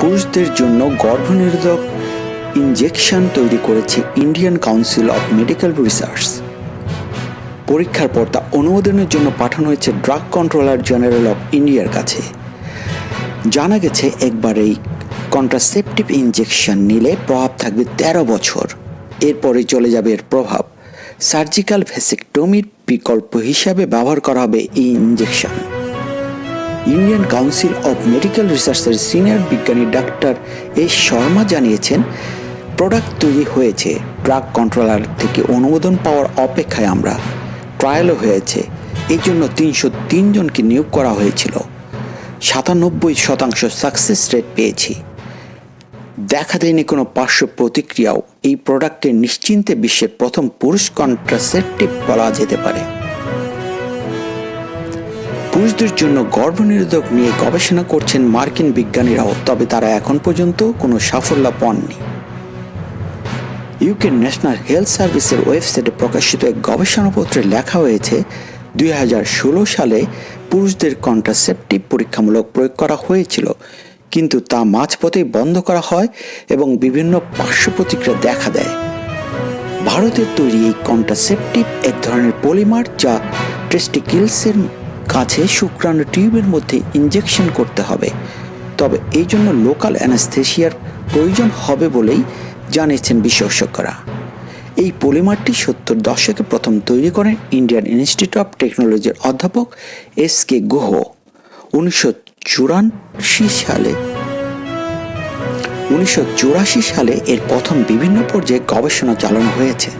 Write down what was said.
পুরুষদের জন্য গর্ভনিরোধক ইনজেকশন তৈরি করেছে Indian Council of Medical Research পরীক্ষার পর তা অনুমোদনের জন্য পাঠানো হয়েছে ড্রাগ কন্ট্রোলার জেনারেল অফ ইন্ডিয়ার কাছে। জানা গেছে, একবার এই কন্ট্রাসেপটিভ ইনজেকশন নিলে প্রভাব থাকবে তেরো বছর। এরপরে চলে যাবে এর প্রভাব। সার্জিক্যাল ভেসেকটমির বিকল্প হিসাবে ব্যবহার করা হবে এই injection Indian Council of Medical রিসার্চের সিনিয়র বিজ্ঞানী ডাক্তার এস শর্মা জানিয়েছেন প্রোডাক্ট তৈরি হয়েছে ড্রাগ কন্ট্রোলার থেকে অনুমোদন পাওয়ার অপেক্ষায় আমরা। ট্রায়ালও হয়েছে, এই জন্য তিনশো জনকে নিয়োগ করা হয়েছিল। সাতানব্বই শতাংশ সাকসেস রেট পেয়েছি। দেখা দেয়নি কোনো পার্শ্ব প্রতিক্রিয়াও, এই প্রোডাক্টে নিশ্চিন্তে বিশ্বের প্রথম পুরুষ কন্ট্রাসেপটিভ বলা যেতে পারে। পুরুষদের জন্য গর্ভনিরোধক নিয়ে গবেষণা করছেন মার্কিন বিজ্ঞানীরাও, তবে তারা এখন পর্যন্ত কোনো সাফল্য পাননি। ইউকে ন্যাশনাল হেলথ সার্ভিসের ওয়েবসাইটে প্রকাশিত এক গবেষণাপত্রে লেখা হয়েছে, দুই হাজার ষোলো সালে পুরুষদের কন্ট্রাসেপটিভ পরীক্ষামূলক প্রয়োগ করা হয়েছিল, কিন্তু তা মাঝপথেই বন্ধ করা হয় এবং বিভিন্ন পার্শ্ব প্রতিক্রিয়া দেখা দেয়। ভারতের তৈরি এই কন্ট্রাসেপটিভ এক ধরনের পলিমার যা টেস্টিকিলসের কাছে শুক্রাণু টিউবের মধ্যে ইনজেকশন করতে হবে। তবে এই জন্য লোকাল অ্যানাস্থেশিয়ার প্রয়োজন হবে বলেই জানিয়েছেন বিশেষজ্ঞরা। এই পলিমারটি সত্তর দশকে প্রথম তৈরি করেন ইন্ডিয়ান ইনস্টিটিউট অফ টেকনোলজির অধ্যাপক এস কে গুহ, উনিশশো চুরাশি সালে। উনিশশো চুরাশি সালে এর প্রথম বিভিন্ন পর্যায়ে গবেষণা চালানো হয়েছে।